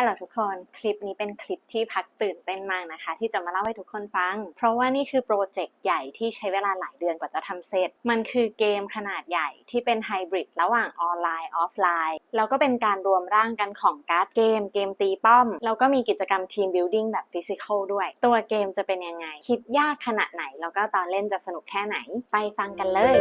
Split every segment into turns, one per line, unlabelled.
ฮัลโหลทุกคน คลิปนี้เป็นคลิปที่พักตื่นเต้นมากนะคะ ที่จะมาเล่าให้ทุกคนฟัง เพราะว่านี่คือโปรเจกต์ใหญ่ที่ใช้เวลาหลายเดือนกว่าจะทำเสร็จ มันคือเกมขนาดใหญ่ที่เป็นไฮบริดระหว่างออนไลน์ออฟไลน์ แล้วก็เป็นการรวมร่างกันของการ์ดเกม เกมตีป้อม แล้วก็มีกิจกรรมทีมบิ l ดิ้งแบบฟิสิกอลด้วย ตัวเกมจะเป็นยังไง คิดยากขนาดไหน แล้วก็ตอนเล่นจะสนุกแค่ไหน ไปฟังกันเลย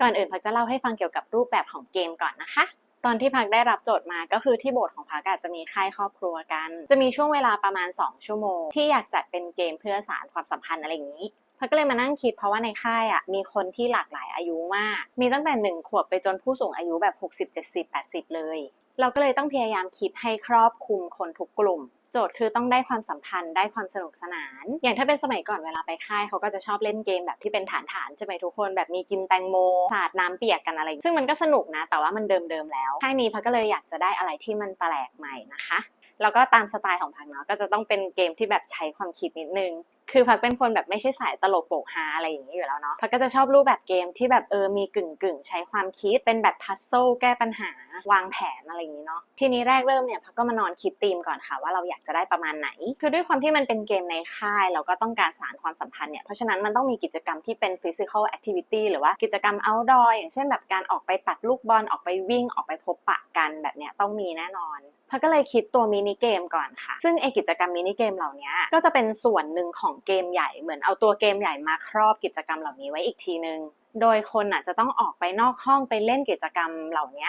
ก่อนอื่นพักจะเล่าให้ฟังเกี่ยวกับรูปแบบของเกมก่อนนะคะ ตอนที่พักได้รับโจทย์มาก็คือที่โบสถ์ของพักอาจจะมีค่ายครอบครัวกัน จะมีช่วงเวลาประมาณ 2 ชั่วโมง ที่อยากจัดเป็นเกมเพื่อสารความสัมพันธ์อะไรอย่างนี้พักก็เลยมานั่งคิดเพราะว่าในค่ายอะมีคนที่หลากหลายอายุมาก มีตั้งแต่ 1 ขวบไปจนผู้สูงอายุแบบ 60 70 80 เลย เราก็เลยต้องพยายามคิดให้ครอบคลุมคนทุกกลุ่ม จทย์คือต้องได้ความสัมพันธ์ได้ความสนุกสนาน อย่างถ้าเป็นสมัยก่อนเวลาไปค่ายเขาก็จะชอบเล่นเกมแบบที่เป็นฐานฐานๆใช่ไหมทุกคนแบบมีกินแตงโมสาดน้ำเปียกกันอะไร ซึ่งมันก็สนุกนะ แต่ว่ามันเดิมๆแล้วค่ายนี้พักก็เลยอยากจะได้อะไรที่มันแปลกใหม่นะคะแล้วก็ตามสไตล์ของพักเนาะก็จะต้องเป็นเกมที่แบบใช้ความคิดนิดนึงคือพักเป็นคนแบบไม่ใช่สายตลกโปกฮาอะไรอย่างนี้อยู่แล้วเนาะพักก็จะชอบรูปแบบเกมที่แบบเออมีกึ่งกึ่งๆใช้ความคิดเป็นแบบพัซโซแก้ปัญหา วางแผนอะไรอย่างนี้เนาะทีนี้แรกเริ่มเนี่ยพักก็มานอนคิดธีมก่อนค่ะ ว่าเราอยากจะได้ประมาณไหน คือด้วยความที่มันเป็นเกมในค่าย เราก็ต้องการสารความสัมพันธ์เนี่ยเพราะฉะนั้นมันต้องมีกิจกรรมที่เป็น physical activity หรือว่ากิจกรรม outdoor อย่างเช่นแบบการออกไปตัดลูกบอลออกไปวิ่งออกไปพบปะกันแบบเนี้ยต้องมีแน่นอนพักก็เลยคิดตัวมินิเกมก่อนค่ะ ซึ่งไอกิจกรรมมินิเกมเหล่านี้ก็จะเป็นส่วนหนึ่งของเกมใหญ่เหมือนเอาตัวเกมใหญ่มาครอบกิจกรรมเหล่านี้ไว้อีกทีนึง โดยคนอะจะต้องออกไปนอกห้องไปเล่นกิจกรรมเหล่านี้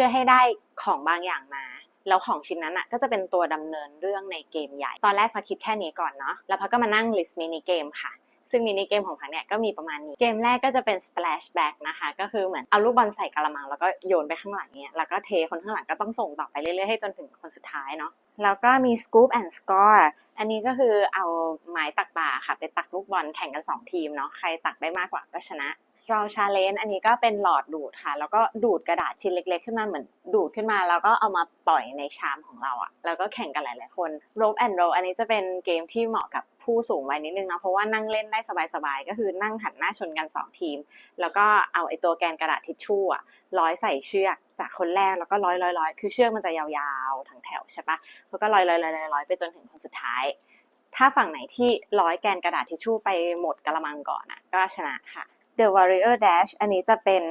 พื่อให้ได้ของบางอย่างมา แล้วของชิ้นนั้นอะก็จะเป็นตัวดำเนินเรื่องในเกมใหญ่ ตอนแรกพักคิดแค่นี้ก่อนเนาะแล้วพักก็มานั่งลิสต์มินิเกมค่ะ ซึ่งมินิเกมของพักเนี่ยก็มีประมาณนี้ เกมแรกก็จะเป็น splashback นะคะ ก็คือเหมือนเอาลูกบอลใส่กระมัง แล้วก็โยนไปข้างหลังเนี่ย แล้วก็เทคนข้างหลังก็ต้องส่งต่อไปเรื่อยๆ ให้จนถึงคนสุดท้ายเนาะ แล้วก็มี scoop and score อันนี้ก็คือเอาไม้ตักปลาค่ะไปตักลูกบอลแข่งกัน 2 ทีมเนาะ ใครตักได้มากกว่าก็ชนะ straw challenge อันนี้ก็เป็นหลอดดูดค่ะ แล้วก็ดูดกระดาษชิ้นเล็ก ๆ ขึ้นมาเหมือนดูดขึ้นมา แล้วก็เอามาปล่อยในชามของเราอะแล้วก็แข่งกันหลาย ๆ คน rope and roll อันนี้จะเป็นเกมที่เหมาะกับ ผู้สูงไวัยนิดนึงนะเพราะว่านั่งเล่นได้สบายๆ ก็คือนั่งหันหน้าชนกัน 2 ทีม แล้วก็เอาไอ้ตัวแกนกระดาษทิชชู่อะร้อยใส่เชือกจากคนแรกแล้วก็ร้อยร้อยร้อยคือเชือกมันจะยาวๆทั้งแถวใช่ปะแล้วก็ร้อยร้อยร้อยร้อยไปจนถึงคนสุดท้าย ถ้าฝั่งไหนที่ร้อยแกนกระดาษทิชชู่ไปหมดกระมังก่อนอะก็ชนะค่ะ The Warrior Dash อันนี้จะเป็น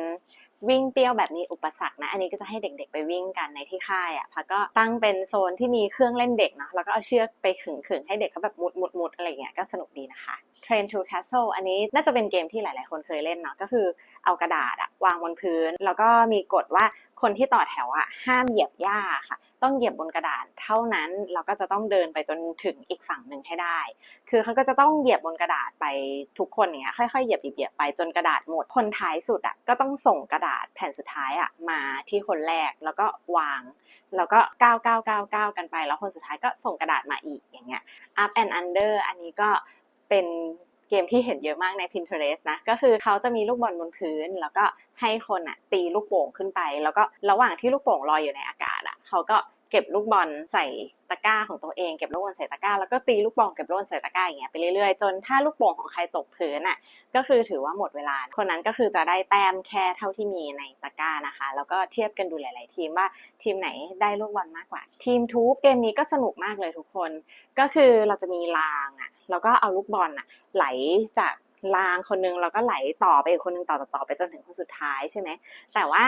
วิ่งเปรี้ยวแบบมีอุปสรรคนะ อันนี้ก็จะให้เด็กๆไปวิ่งกันในที่ค่ายอะพักก็ตั้งเป็นโซนที่มีเครื่องเล่นเด็กเนาะแล้วก็เอาเชือกไปขึงๆให้เด็กเขาแบบมุดมุดมุดอะไรเงี้ยก็สนุกดีนะคะ Train to Castle อันนี้น่าจะเป็นเกมที่หลายๆ คนเคยเล่นเนาะก็คือเอากระดาษอะวางบนพื้น แล้วก็มีกฎว่า คนที่ต่อแถวอะห้ามเหยียบหญ้าค่ะ ต้องเหยียบบนกระดาษเท่านั้นเราก็จะต้องเดินไปจนถึงอีกฝั่งหนึ่งให้ได้ คือเขาก็จะต้องเหยียบบนกระดาษไปทุกคนอย่างเงี้ยค่อยๆเหยียบเหยียบไปจนกระดาษหมดคนท้ายสุดอะก็ต้องส่งกระดาษแผ่นสุดท้ายอะมาที่คนแรกแล้วก็วางแล้วก็ก้าวก้าวก้าวก้าวกันไป แล้วคนสุดท้ายก็ส่งกระดาษมาอีกอย่างเงี้ย up and under อันนี้ก็เป็น เกมที่เห็นเยอะมากใน Pinterest นะ ก็คือเขาจะมีลูกบอลบนพื้น แล้วก็ให้คนอะตีลูกโป่งขึ้นไป แล้วก็ระหว่างที่ลูกโป่งลอยอยู่ในอากาศอะเขาก็ เก็บลูกบอลใส่ตะกร้าของตัวเองเก็บลูกบอลใส่ตะกร้าแล้วก็ตีลูกโป่งเก็บลูกบอลใส่ตะกร้าอย่างเงี้ยไปเรื่อยๆจนถ้าลูกโป่งของใครตกพื้นอะก็คือถือว่าหมดเวลา คนนั้นก็คือจะได้แต้มแค่เท่าที่มีในตะกร้านะคะ แล้วก็เทียบกันดูหลาย ๆ ทีมว่าทีมไหนได้ลูกบอลมากกว่า ทีมทูบเกมนี้ก็สนุกมากเลยทุกคน ก็คือเราจะมีรางอะแล้วก็เอาลูกบอลอะไหลจากรางคนนึงแล้วก็ไหลต่อไปอีกคนนึงต่อต่อต่อไปจนถึงคนสุดท้ายใช่ไหมแต่ว่า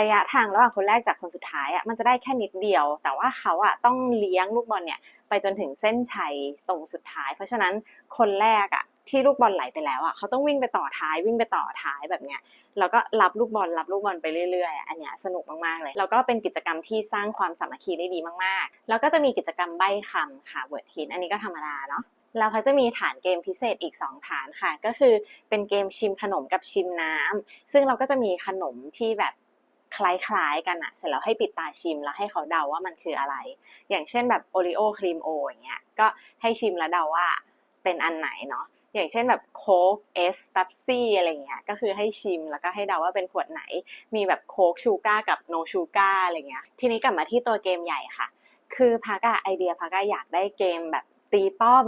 ระยะทางระหว่างคนแรกจากคนสุดท้ายอะมันจะได้แค่นิดเดียว แต่ว่าเขาอะต้องเลี้ยงลูกบอลเนี่ยไปจนถึงเส้นชัยตรงสุดท้าย เพราะฉะนั้นคนแรกอะที่ลูกบอลไหลไปแล้วอะเขาต้องวิ่งไปต่อท้ายวิ่งไปต่อท้ายแบบเนี้ยแล้วก็รับลูกบอลรับลูกบอลไปเรื่อยๆอะอันเนี้ยสนุกมากๆเลย แล้วก็เป็นกิจกรรมที่สร้างความสามัคคีได้ดีมากๆ แล้วก็จะมีกิจกรรมใบ้คำค่ะเวิร์ดฮินอันนี้ก็ธรรมดาเนาะแล้วเขาจะมีฐานเกมพิเศษอีก 2 ฐานค่ะ ก็คือเป็นเกมชิมขนมกับชิมน้ำซึ่งเราก็จะมีขนมที่แบบ คล้ายๆกันอะเสร็จแล้วให้ปิดตาชิมแล้วให้เขาเดาว่ามันคืออะไร อย่างเช่นแบบโอริโอครีมโออย่างเงี้ยก็ให้ชิมแล้วเดาว่าเป็นอันไหนเนาะอย่างเช่นแบบโค้กเอสเป๊ปซี่อะไรเงี้ยก็คือให้ชิมแล้วก็ให้เดาว่าเป็นขวดไหน มีแบบโค้กชูการ์กับโนชูการ์อะไรเงี้ยทีนี้กลับมาที่ตัวเกมใหญ่ค่ะ คือพักอะไอเดียพักอะอยากได้เกมแบบตีป้อม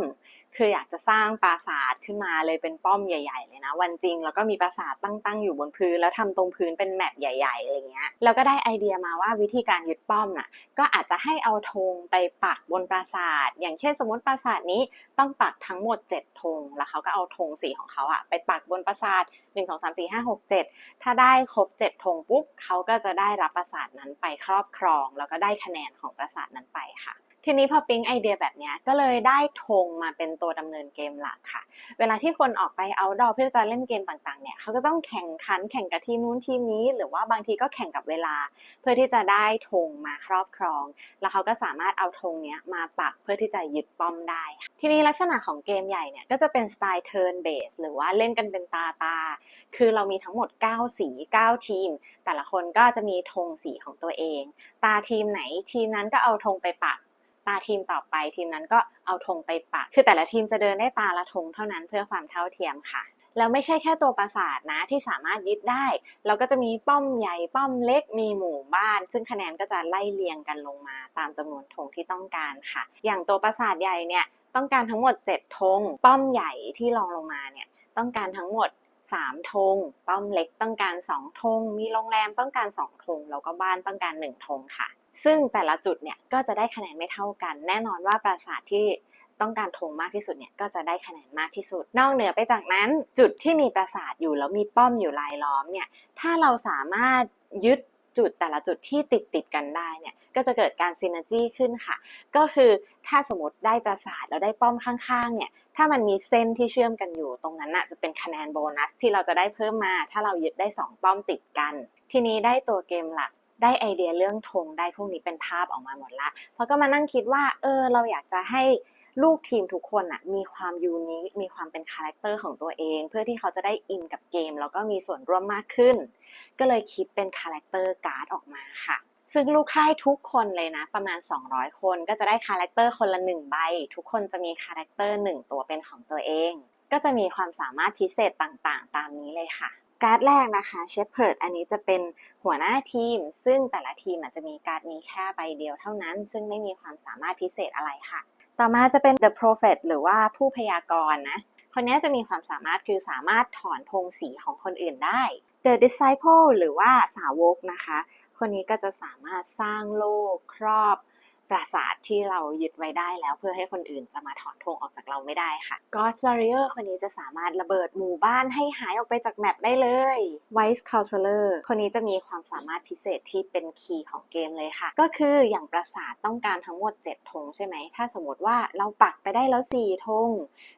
คืออยากจะสร้างปราสาทขึ้นมาเลยเป็นป้อมใหญ่ ๆ เลยนะ วันจริงแล้วก็มีปราสาทตั้งๆอยู่บนพื้น แล้วทำตรงพื้นเป็นแมปใหญ่ๆอะไรเงี้ยแล้วก็ได้ไอเดียมาว่าวิธีการยึดป้อมน่ะก็อาจจะให้เอาธงไปปักบนปราสาท อย่างเช่นสมมติปราสาทนี้ต้องปักทั้งหมด 7ธงแล้วเขาก็เอาธงสีของเขาอะไปปักบนปราสาท1 2 3 4 5 6 7 ถ้าได้ครบ 7ธงปุ๊บเขาก็จะได้รับปราสาทนั้นไปครอบครอง แล้วก็ได้คะแนนของปราสาทนั้นไปค่ะ ทีนี้พอปิ๊งไอเดียแบบนี้ก็เลยได้ธงมาเป็นตัวดำเนินเกมหลักค่ะ เวลาที่คนออกไปเอาดอเพื่อจะเล่นเกมต่างๆเนี่ยเขาก็ต้องแข่งขันแข่งกับทีมนู้นทีมนี้ หรือว่าบางทีก็แข่งกับเวลา เพื่อที่จะได้ธงมาครอบครอง แล้วเขาก็สามารถเอาธงเนี้ยมาปักเพื่อที่จะยึดป้อมได้ ทีนี้ลักษณะของเกมใหญ่เนี่ยก็จะเป็นสไตล์ turn base หรือว่าเล่นกันเป็นตาตาคือเรามีทั้งหมด 9 สี 9 ทีม แต่ละคนก็จะมีธงสีของตัวเอง ตาทีมไหนทีมนั้นก็เอาธงไปปัก ตาทีมต่อไปทีมนั้นก็เอาธงไปปัก คือแต่ละทีมจะเดินได้ตาละธงเท่านั้นเพื่อความเท่าเทียมค่ะแล้วไม่ใช่แค่ตัวปราสาทนะที่สามารถยึดได้ เราก็จะมีป้อมใหญ่ป้อมเล็กมีหมู่บ้าน ซึ่งคะแนนก็จะไล่เรียงกันลงมา ตามจำนวนธงที่ต้องการค่ะ อย่างตัวปราสาทใหญ่เนี่ยต้องการทั้งหมด 7ธงป้อมใหญ่ที่รองลงมาเนี่ยต้องการทั้งหมด3ธงป้อมเล็กต้องการ2ธงมีโรงแรมต้องการ2ธงแล้วก็บ้านต้องการ1ธงค่ะ ซึ่งแต่ละจุดเนี่ยก็จะได้คะแนนไม่เท่ากัน แน่นอนว่าปราสาทที่ต้องการธงมากที่สุดเนี่ยก็จะได้คะแนนมากที่สุด นอกเหนือไปจากนั้นจุดที่มีปราสาทอยู่แล้วมีป้อมอยู่รายล้อมเนี่ยถ้าเราสามารถยึดจุดแต่ละจุดที่ติดติดกันได้เนี่ยก็จะเกิดการซินเนจีขึ้นค่ะ ก็คือถ้าสมมติได้ปราสาทแล้วได้ป้อมข้างๆเนี่ยถ้ามันมีเส้นที่เชื่อมกันอยู่ตรงนั้นน่ะจะเป็นคะแนนโบนัสที่เราจะได้เพิ่มมา ถ้าเรายึดได้สองป้อมติดกัน ทีนี้ได้ตัวเกมหลัก ได้ไอเดียเรื่องธงได้พวกนี้เป็นภาพออกมาหมดละเพราะก็มานั่งคิดว่า เออ เราอยากจะให้ลูกทีมทุกคนอะมีความยูนิคมีความเป็นคาแรคเตอร์ของตัวเอง เพื่อที่เขาจะได้อินกับเกม แล้วก็มีส่วนร่วมมากขึ้น ก็เลยคิดเป็นคาแรคเตอร์การ์ดออกมาค่ะ ซึ่งลูกค่ายทุกคนเลยนะ ประมาณ 200 คนก็จะได้คาแรคเตอร์คนละหนึ่งใบ ทุกคนจะมีคาแรคเตอร์หนึ่งตัวเป็นของตัวเอง ก็จะมีความสามารถพิเศษต่างๆ ตามนี้เลยค่ะ การ์ดแรกนะคะเชฟเพิร์ดอันนี้จะเป็นหัวหน้าทีม ซึ่งแต่ละทีมอาจจะมีการ์ดนี้แค่ใบเดียวเท่านั้น ซึ่งไม่มีความสามารถพิเศษอะไรค่ะ ต่อมาจะเป็น The Prophet หรือว่าผู้พยากรณ์นะคนนี้จะมีความสามารถคือสามารถถอนธงสีของคนอื่นได้ The Disciple หรือว่าสาวกนะคะ คนนี้ก็จะสามารถสร้างโลกครอบ ปราสาทที่เรายึดไว้ได้แล้วเพื่อให้คนอื่นจะมาถอนธงออกจากเราไม่ได้ค่ะ God's Warrior คนนี้จะสามารถระเบิดหมู่บ้านให้หายออกไปจากแมปได้เลย Wise Counselor คนนี้จะมีความสามารถพิเศษที่เป็นคีย์ของเกมเลยค่ะ ก็คืออย่างปราสาทต้องการทั้งหมด 7 ธงใช่ไหม ถ้าสมมติว่าเราปักไปได้แล้ว 4 ธง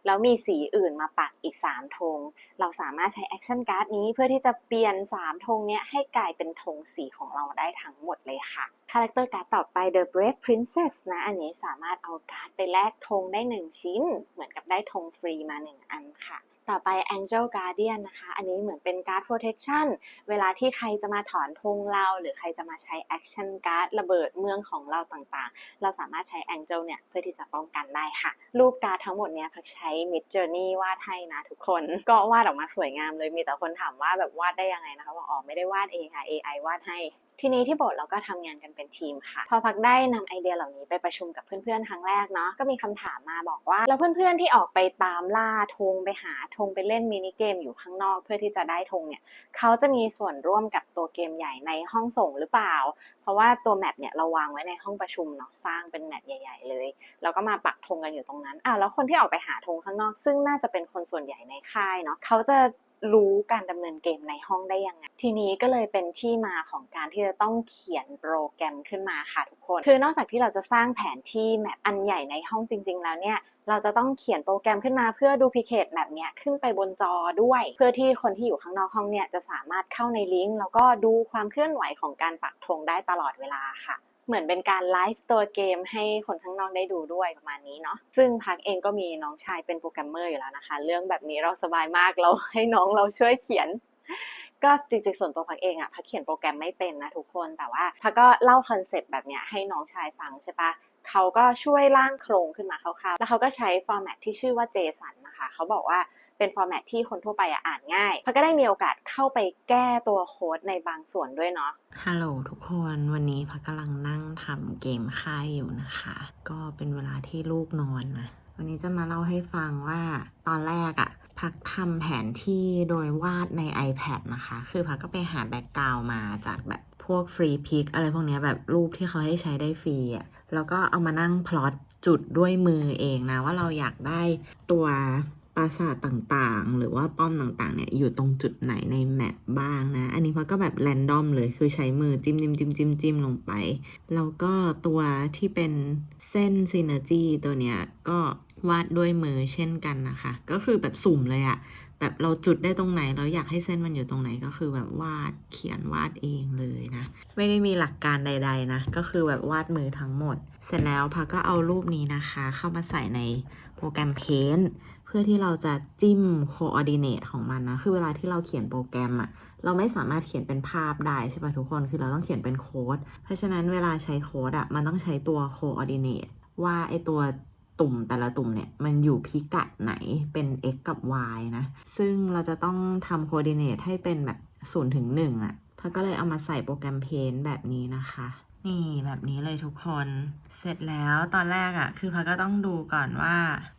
แล้วมีสีอื่นมาปักอีก 3 ธง เราสามารถใช้แอคชั่นการ์ดนี้เพื่อที่จะเปลี่ยน 3 ธงเนี้ยให้กลายเป็นธงสีของเราได้ทั้งหมดเลยค่ะ คาแรคเตอร์การ์ดต่อไป The Brave Princess นะ อันนี้สามารถเอาการ์ดไปแลกธงได้ 1 ชิ้น เหมือนกับได้ธงฟรีมา 1 อันค่ะ ต่อไป Angel Guardian นะคะ อันนี้เหมือนเป็นการ์ด protection เวลาที่ใครจะมาถอนธงเรา หรือใครจะมาใช้ action card ระเบิดเมืองของเราต่างๆ เราสามารถใช้ Angel เนี่ยเพื่อที่จะป้องกันได้ค่ะ รูปการ์ดทั้งหมดเนี้ยพักใช้ Mid Journey วาดให้นะทุกคน ก็วาดออกมาสวยงามเลย มีแต่คนถามว่าแบบวาดได้ยังไงนะคะบอกอ๋อไม่ได้วาดเองค่ะ AI วาดให้ ทีนี้ที่โบสถ์เราก็ทำงานกันเป็นทีมค่ะ พอพักได้นำไอเดียเหล่านี้ไปประชุมกับเพื่อนๆครั้งแรกเนาะก็มีคำถามมาบอกว่า แล้วเพื่อนๆที่ออกไปตามล่าธงไปหาธงไปเล่นมินิเกมอยู่ข้างนอก เพื่อที่จะได้ธงเนี่ยเขาจะมีส่วนร่วมกับตัวเกมใหญ่ในห้องส่งหรือเปล่า เพราะว่าตัวแมปเนี่ยเราวางไว้ในห้องประชุมเนาะสร้างเป็นแมปใหญ่ ๆ เลยแล้วก็มาปักธงกันอยู่ตรงนั้นอ้าวแล้วคนที่ออกไปหาธงข้างนอก ซึ่งน่าจะเป็นคนส่วนใหญ่ในค่ายเนาะเขาจะ รู้การดำเนินเกมในห้องได้ยังไง ทีนี้ก็เลยเป็นที่มาของการที่จะต้องเขียนโปรแกรมขึ้นมาค่ะทุกคน คือนอกจากที่เราจะสร้างแผนที่แมปอันใหญ่ในห้องจริง ๆ แล้วเนี่ยเราจะต้องเขียนโปรแกรมขึ้นมาเพื่อดูพิเคทแบบเนี้ยขึ้นไปบนจอด้วย เพื่อที่คนที่อยู่ข้างนอกห้องเนี่ยจะสามารถเข้าในลิงก์แล้วก็ดูความเคลื่อนไหวของการปักธงได้ตลอดเวลาค่ะ เหมือนเป็นการไลฟ์ตัวเกมให้คนข้างนอกได้ดูด้วยประมาณนี้เนาะซึ่งพักเองก็มีน้องชายเป็นโปรแกรมเมอร์อยู่แล้วนะคะ เรื่องแบบนี้เราสบายมากเราให้น้องเราช่วยเขียนก็จริงๆส่วนตัวพักเองอะพักเขียนโปรแกรมไม่เป็นนะทุกคนแต่ว่าพักก็เล่าคอนเซปต์แบบเนี้ยให้น้องชายฟังใช่ปะเขาก็ช่วยร่างโครงขึ้นมาคร่าวๆแล้วเขาก็ใช้ฟอร์แมตที่ชื่อว่า JSON นะคะ เขาบอกว่า เป็นฟอร์แมตที่คนทั่วไปอะอ่านง่ายพักก็ได้มีโอกาสเข้าไปแก้ตัวโค้ดในบางส่วนด้วยเนาะ
ฮัลโหลทุกคนวันนี้พักกำลังนั่งทำเกมค่ายอยู่นะคะ ก็เป็นเวลาที่ลูกนอนนะวันนี้จะมาเล่าให้ฟังว่าตอนแรกอะพักทำแผนที่โดยวาดใน iPad นะคะ คือพักก็ไปหาแบ็กกราวมาจากแบบพวกฟรีพิกอะไรพวกเนี้ยแบบรูปที่เขาให้ใช้ได้ฟรีอะแล้วก็เอามานั่งพลอตจุดด้วยมือเองนะ ว่าเราอยากได้ตัว ปราสาทต่างๆ หรือว่าป้อมต่างๆ เนี่ยอยู่ตรงจุดไหนในแมปบ้างนะ อันนี้พักก็แบบแรนดอมเลยคือใช้มือจิ้มจิ้มจิ้มจิ้มจิ้มลงไป แล้วก็ตัวที่เป็นเส้นซีเนอร์จีตัวเนี้ยก็วาดด้วยมือเช่นกันนะคะ ก็คือแบบสุ่มเลยอะแบบเราจุดได้ตรงไหนเราอยากให้เส้นมันอยู่ตรงไหนก็คือแบบวาดเขียนวาดเองเลยนะ ไม่ได้มีหลักการใด ๆ นะ ก็คือแบบวาดมือทั้งหมด เสร็จแล้วพักก็เอารูปนี้นะคะ เข้ามาใส่ในโปรแกรมเพื่ พื่อที่เราจะจิ้ม coordinate ของมันนะ คือเวลาที่เราเขียนโปรแกรมอะเราไม่สามารถเขียนเป็นภาพได้ใช่ปะทุกคน คือเราต้องเขียนเป็นโค้ด เพราะฉะนั้นเวลาใช้โค้ดอะมันต้องใช้ตัว coordinate ว่าไอตัวตุ่มแต่ละตุ่มเนี่ยมันอยู่พิกัดไหนเป็น x กับ y นะ ซึ่งเราจะต้องทำ coordinate ให้เป็นแบบ0ถึง1อะพักก็เลยเอามาใส่โปรแกรม Paint แบบนี้นะคะ นี่แบบนี้เลยทุกคน เสร็จแล้วตอนแรกอะ่ะ คือพักก็ต้องดูก่อนว่า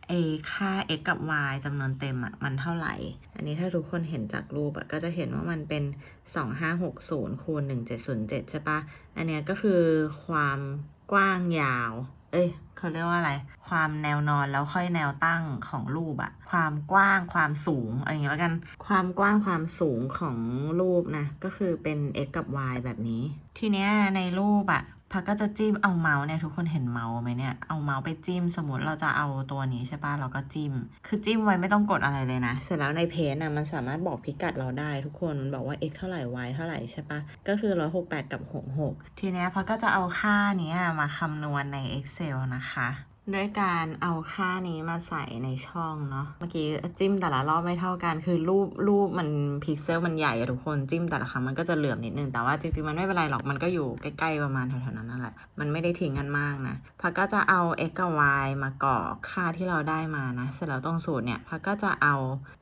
ไอค่า x กับ y จำนวนเต็มอะ่ะ มันเท่าไหร่ อันนี้ถ้าทุกคนเห็นจากรูปอะ่ะ ก็จะเห็นว่ามันเป็น 2560คูณ1707 ใช่ปะอันเนี้ยก็คือความกว้างยาว เอ้ยเขาเรียกว่าอะไร ความแนวนอนแล้วค่อยแนวตั้งของรูปอะความกว้างความสูงอะไรอย่างเงี้ยแล้วกัน ความกว้างความสูงของรูปนะ ก็คือเป็น x กับ y แบบนี้ ทีเนี้ยในรูปอะพักก็จะจิ้มเอาเมาส์เนี่ยทุกคนเห็นเมาส์ไหมเนี่ยเอาเมาส์ไปจิ้มสมมติเราจะเอาตัวนี้ใช่ปะเราก็จิ้ม คือจิ้มไว้ไม่ต้องกดอะไรเลยนะ เสร็จแล้วในเพจนะมันสามารถบอกพิกัดเราได้ทุกคนมันบอกว่า x เท่าไหร่ y เท่าไหร่ใช่ปะก็คือ 168 กับ 66 ทีเนี้ยพักก็จะเอาค่านี้มาคำนวณใน Excel นะคะ ด้วยการเอาค่านี้มาใส่ในช่องเนาะ เมื่อกี้จิ้มแต่ละรอบไม่เท่ากัน คือรูปรูปมันพิกเซลมันใหญ่อะทุกคน จิ้มแต่ละครั้งมันก็จะเหลื่อมนิดนึง แต่ว่าจริงๆ มันไม่เป็นไรหรอก มันก็อยู่ใกล้ๆ ประมาณแถวๆนั้นนั่นแหละ มันไม่ได้ทิ้งกันมากนะ พักก็จะเอา x กับ y มากรอกค่าที่เราได้มานะ เสร็จแล้วตรงสูตรเนี่ย พักก็จะเอา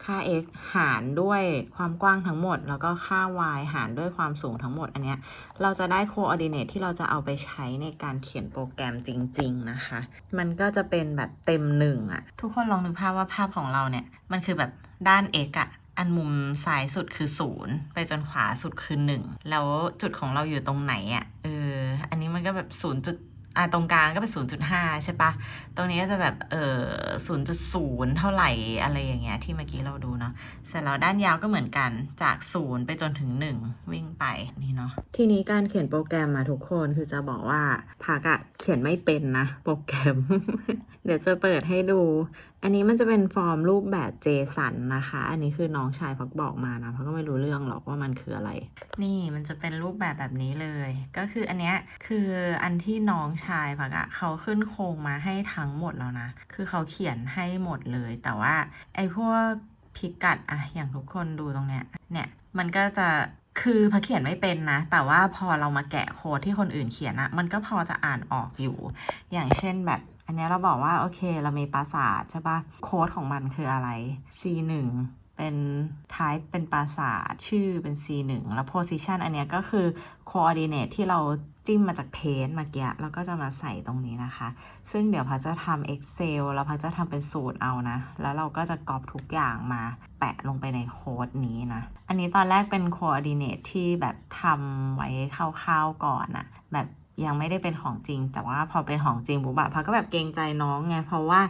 ค่า x หารด้วยความกว้างทั้งหมด แล้วก็ค่า y หารด้วยความสูงทั้งหมด อันเนี้ย เราจะได้ coordinate ที่เราจะเอาไปใช้ในการเขียนโปรแกรมจริง ๆ นะคะ มันก็จะเป็นแบบเต็มหนึ่งอะทุกคนลองนึกภาพว่าภาพของเราเนี่ย มันคือแบบด้าน x อะอันมุมซ้ายสุดคือศูนย์ไปจนขวาสุดคือหนึ่งแล้วจุดของเราอยู่ตรงไหนอะเอออันนี้มันก็แบบศูนย์จุด อ่าตรงกลางก็เป็นศูนย์จุดห้าใช่ปะ ตรงนี้ก็จะแบบ เออศูนย์จุดศูนย์เท่าไหร่อะไรอย่างเงี้ยที่เมื่อกี้เราดูเนาะ เสร็จแล้วด้านยาวก็เหมือนกัน จากศูนย์ไปจนถึง 1 วิ่งไปนี่เนาะ ทีนี้การเขียนโปรแกรมมาทุกคนคือจะบอกว่าพักอะเขียนไม่เป็นนะ โปรแกรม เดี๋ยวจะเปิดให้ดู อันนี้มันจะเป็นฟอร์มรูปแบบ JSON นะคะ อันนี้คือน้องชายพักบอกมานะพักก็ไม่รู้เรื่องหรอกว่ามันคืออะไร นี่มันจะเป็นรูปแบบแบบนี้เลย ก็คืออันเนี้ยคืออันที่น้องชายพักอะเขาขึ้นโครงมาให้ทั้งหมดแล้วนะ คือเขาเขียนให้หมดเลย แต่ว่าไอ้พวกพิกัดอะอย่างทุกคนดูตรงเนี้ย เนี่ยมันก็จะคือพอเขียนไม่เป็นนะ แต่ว่าพอเรามาแกะโค้ดที่คนอื่นเขียนอะมันก็พอจะอ่านออกอยู่ อย่างเช่นแบบ อันนี้เราบอกว่าโอเคเรามีปราสาทใช่ปะโค้ดของมันคืออะไร C 1 เป็น type เป็นปราสาทชื่อเป็น C 1 แล้ว position อันนี้ก็คือ coordinate ที่เราจิ้มมาจากเพนเมื่อกี้แล้วก็จะมาใส่ตรงนี้นะคะ ซึ่งเดี๋ยวพัชจะทำ Excel แล้วพัชจะทำเป็นสูตรเอานะ แล้วเราก็จะกรอบทุกอย่างมาแปะลงไปในโค้ดนี้นะ อันนี้ตอนแรกเป็น coordinate ที่แบบทำไว้คร่าวๆก่อนอะแบบ ยังไม่ได้เป็นของจริง แต่ว่าพอเป็นของจริงปุ๊บอะพักก็แบบเกรงใจน้องไงเพราะว่า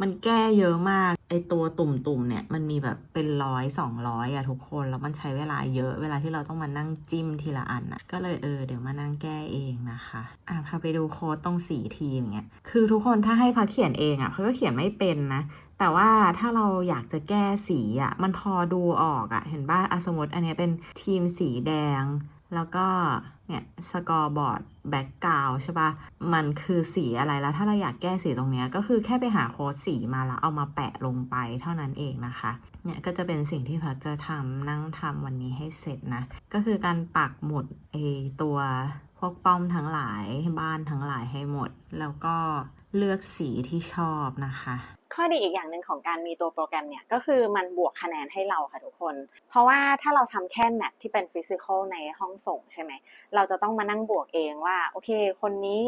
มันแก้เยอะมากไอตัวตุ่มๆเนี่ยมันมีแบบเป็นร้อยสองร้อยอะทุกคนแล้วมันใช้เวลาเยอะเวลาที่เราต้องมานั่งจิ้มทีละอันอะก็เลยเออเดี๋ยวมานั่งแก้เองนะคะอะพาไปดูโค้ดตรงสีทีอย่างเงี้ยคือทุกคนถ้าให้พักเขียนเองอะเขาก็เขียนไม่เป็นนะแต่ว่าถ้าเราอยากจะแก้สีอะมันพอดูออกอะเห็นป่ะอสมมติอันเนี้ยเป็นทีมสีแดง แล้วก็เนี่ยสกอร์บอร์ดแบ็กกราวใช่ปะมันคือสีอะไรแล้ว ถ้าเราอยากแก้สีตรงเนี้ยก็คือแค่ไปหาโค้ดสีมาแล้วเอามาแปะลงไปเท่านั้นเองนะคะ เนี่ยก็จะเป็นสิ่งที่พักจะทำนั่งทำวันนี้ให้เสร็จนะ ก็คือการปักหมุดไอตัวพวกป้อมทั้งหลายบ้านทั้งหลายให้หมด แล้วก็เลือกสีที่ชอบนะคะ
ข้อดีอีกอย่างหนึ่งของการมีตัวโปรแกรมเนี่ยก็คือมันบวกคะแนนให้เราค่ะทุกคน เพราะว่าถ้าเราทำแค่แมทที่เป็นฟิสิกอลในห้องส่งใช่ไหมเราจะต้องมานั่งบวกเองว่าโอเค คนนี้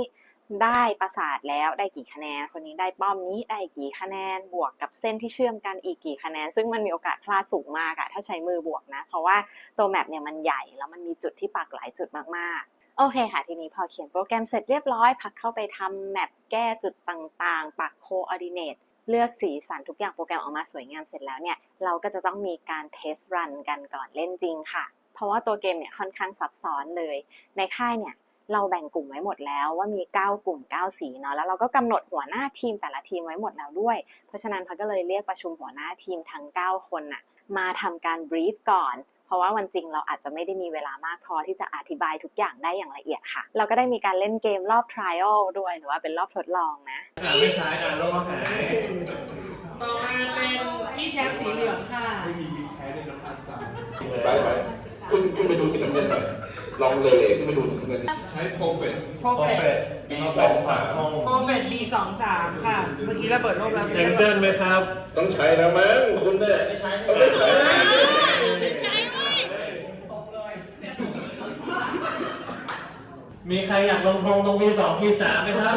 ได้ประสาทแล้วได้กี่คะแนน คนนี้ได้ป้อมนี้ได้กี่คะแนน บวกกับเส้นที่เชื่อมกันอีกกี่คะแนน ซึ่งมันมีโอกาสพลาดสูงมากอะถ้าใช้มือบวกนะ เพราะว่าตัวแมปเนี่ยมันใหญ่แล้วมันมีจุดที่ปักหลายจุดมากๆ โอเคค่ะ ทีนี้พอเขียนโปรแกรมเสร็จเรียบร้อย พักเข้าไปทำแมปแก้จุดต่างๆ ปักโคออร์ดิเนต เลือกสีสันทุกอย่างโปรแกรมออกมาสวยงามเสร็จแล้วเนี่ย เราก็จะต้องมีการเทสรันกันก่อนเล่นจริงค่ะ เพราะว่าตัวเกมเนี่ยค่อนข้างซับซ้อนเลย ในค่ายเนี่ยเราแบ่งกลุ่มไว้หมดแล้วว่ามี 9 กลุ่ม 9 สีเนาะแล้วเราก็กำหนดหัวหน้าทีมแต่ละทีมไว้หมดแล้วด้วย เพราะฉะนั้นพักก็เลยเรียกประชุมหัวหน้าทีมทั้ง 9 คนน่ะมาทำการบรีฟก่อน เพราะว่าวันจริงเราอาจจะไม่ได้มีเวลามากพอที่จะอธิบายทุกอย่างได้อย่างละเอียดค่ะ เราก็ได้มีการเล่นเกมรอบ trial ด้วยหรือว่าเป็นรอบทดลองนะ
อ่าไม่ใช้อ่านโลกหาย
ต่อมาเป็นพี่แชมป์สีเหลืองค่ะ
ไปไปขึ้นขึ้นไปดูสีน้ำเงินหน่อยลองเลยขึ้นไปดูสีน้ำเงินใช้โปรเฟต
โปรเฟต
ปีสองสาม
โปรเฟต B สองสามค่ะ เมื่อกี้ระเบิดโลกแล้ว
เจนเจนไหมครับ
ต้องใช้แล้วมั้งคุณเนี่ยไม่ใช้ต้องไม่ใช้
มีใครอยากลงทงตรงปีสองปีสามไหมครับ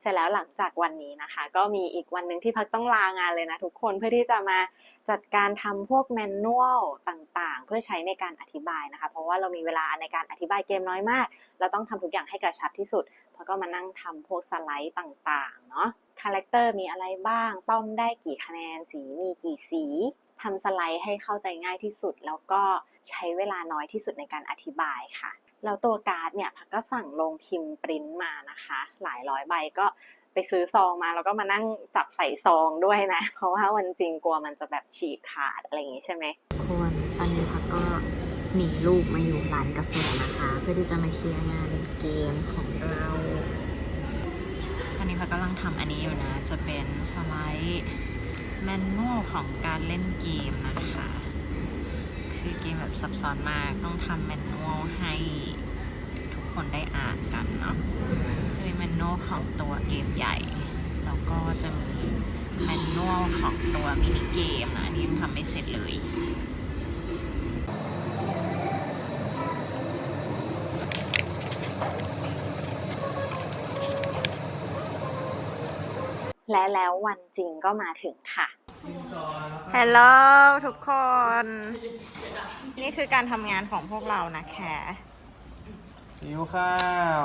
เสร็จแล้วหลังจากวันนี้นะคะ ก็มีอีกวันหนึ่งที่พักต้องลางานเลยนะทุกคนเพื่อที่จะมาจัดการทำพวกแมนนวลต่างๆ เพื่อใช้ในการอธิบายนะคะ เพราะว่าเรามีเวลาในการอธิบายเกมน้อยมาก เราต้องทำทุกอย่างให้กระชับที่สุดเพราะก็มานั่งทำพวกสไลด์ต่างๆเนาะ คาแรคเตอร์มีอะไรบ้างป้อมได้กี่คะแนน สีมีกี่สีทำสไลด์ให้เข้าใจง่ายที่สุด แล้วก็ใช้เวลาน้อยที่สุดในการอธิบายค่ะ แล้วตัวการ์ดเนี่ยพักก็สั่งลงพิมพ์ปริ้นมานะคะ หลายร้อยใบก็ไปซื้อซองมาแล้วก็มานั่งจับใส่ซองด้วยนะ เพราะว่าวันจริงกลัวมันจะแบบฉีกขาดอะไรอย่างงี้ใช่ไหม
ควรตอนนี้พักก็หนีลูกมาอยู่ร้านกาแฟนะคะ เพื่อที่จะมาเคลียร์งานเกมของ กำลังทำอันนี้อยู่นะ จะเป็นสไลด์แมนนวลของการเล่นเกมนะคะ คือเกมแบบซับซ้อนมาก ต้องทำแมนนวลให้ทุกคนได้อ่านกันเนาะ จะมีแมนนวลของตัวเกมใหญ่ แล้วก็จะมีแมนนวลของตัวมินิเกมนะ อันนี่ยังทำไม่เสร็จเลย
และแล้ววันจริงก็มาถึงค่ะ
ฮัลโหลทุกคน นี่คือการทำงานของพวกเรานะแค
หิวข้าว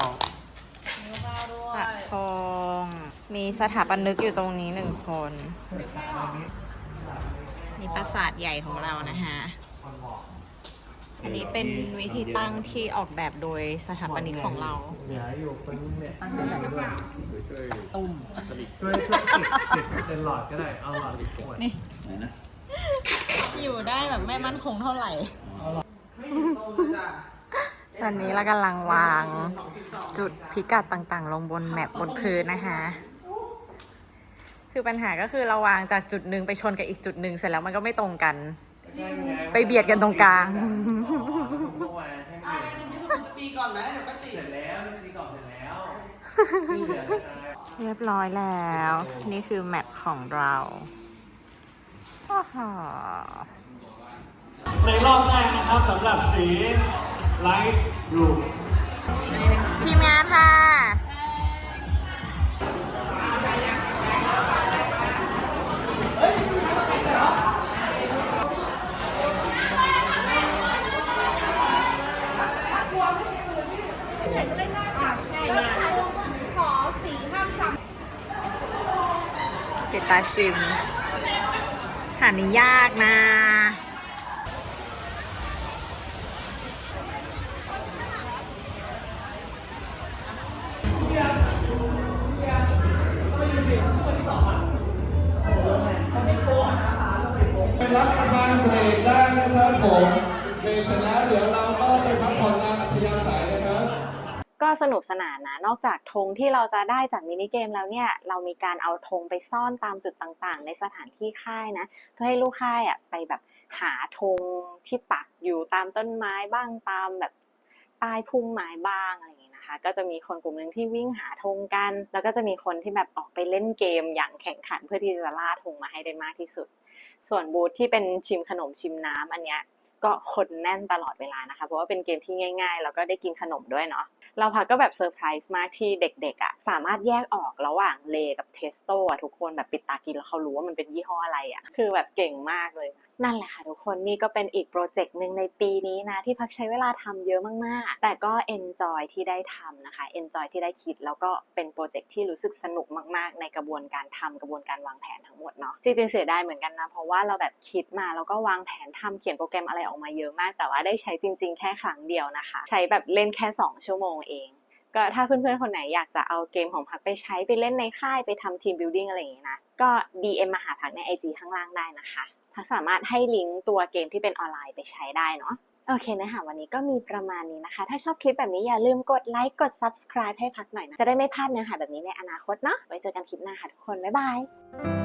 ปักธงมีสถาปนิกอยู่ตรงนี้หนึ่งคน นี่ปราสาทใหญ่ของเรานะฮะ อันนี้เป็นวิธีตั้งที่ออกแบบโดยสถาปนิกของเรา
เหลืออยู่คนเนี่ย
ตั้งด้วยแบบตุ้ม
ช่วยช่วยติดติดเป็นหลอดก็ได้ เอาหลอดติดขวด
นี่อยู่ได้แบบไม่มั่นคงเท่าไหร่ ตอนนี้เรากำลังวางจุดพิกัดต่างๆ ลงบนแมปบนพื้นนะคะคือปัญหาก็คือเราวางจากจุดหนึ่งไปชนกับอีกจุดหนึ่งเสร็จแล้วมันก็ไม่ตรงกัน
ใช่ ไง
ไปเบียดกันตรงกลาง
อ๋อเมื่อวานให้
อ่า
เบียด
มีสมุดจะตีก่อนนะเดี๋ยวก็ติด
เสร็จแล้วนี่ตีกรอบเสร็จแล้วที่เหลือก็ได้
เรียบร้อยแล้ว นี่คือแมปของเราอ้าว
ในรอบแรกนะครับสำหรับสีไลท์รูม
ทีมงานค่ะ ตาชิม หานี้ยากนะ
ไปรับประทานเบรกได้นะครับผมเบรกเสร็จแล้วเดี๋ยวเราก็ไปพักผ่อนตามอัธยาศัยนะครับ
ก็สนุกสนานนะ นอกจากธงที่เราจะได้จากมินิเกมแล้วเนี่ย เรามีการเอาธงไปซ่อนตามจุดต่างๆ ในสถานที่ค่ายนะ เพื่อให้ลูกค่ายอะไปแบบหาธงที่ปักอยู่ตามต้นไม้บ้างตามแบบใต้พุ่มไม้บ้างอะไรอย่างนี้นะคะ ก็จะมีคนกลุ่มหนึ่งที่วิ่งหาธงกัน แล้วก็จะมีคนที่แบบออกไปเล่นเกมอย่างแข่งขันเพื่อที่จะล่าธงมาให้ได้มากที่สุด ส่วนบูธที่เป็นชิมขนมชิมน้ำอันเนี้ย ก็คนแน่นตลอดเวลานะคะ เพราะว่าเป็นเกมที่ง่าย ๆ แล้วก็ได้กินขนมด้วยเนาะเราพักก็แบบเซอร์ไพรส์มากที่เด็กๆอะ่ะสามารถแยกออกระหว่างเลกับเทสโต้อะทุกคนแบบปิดตากินแล้วเขารู้ว่ามันเป็นยี่ห้ออะไรอะ่ะคือแบบเก่งมากเลย นั่นแหละค่ะทุกคนนี่ก็เป็นอีกโปรเจกต์หนึ่งในปีนี้นะ ที่พักใช้เวลาทำเยอะมากๆ แต่ก็ enjoy ที่ได้ทำนะคะ enjoy ที่ได้คิดแล้วก็เป็นโปรเจกต์ที่รู้สึกสนุกมาก ๆ ในกระบวนการทำกระบวนการวางแผนทั้งหมดเนาะจริงๆเสียดายเหมือนกันนะเพราะว่าเราแบบคิดมาแล้วก็วางแผนทำเขียนโปรแกรมอะไรออกมาเยอะมาก แต่ว่าได้ใช้จริง ๆ แค่ครั้งเดียวนะคะ ใช้แบบเล่นแค่ 2 ชั่วโมงเอง ก็ถ้าเพื่อนๆ คนไหนอยากจะเอาเกมของพักไปใช้ไปเล่นในค่ายไปทำทีมบิ l ดิ้งอะไรอย่างงี้นะ ก็ DM มาหาพักใน IG ข้างล่างได้นะคะพักสามารถให้ลิงก์ตัวเกมที่เป็นออนไลน์ไปใช้ได้เนาะโอเคนื้อหาวันนี้ก็มีประมาณนี้นะคะ ถ้าชอบคลิปแบบนี้อย่าลืมกดไลค์กด subscribe ให้พักหน่อยนะ จะได้ไม่พลาดเนื้อหาแบบนี้ในอนาคตเนาะไว้เจอกันคลิปหน้าค่ะทุกคน บ๊ายบาย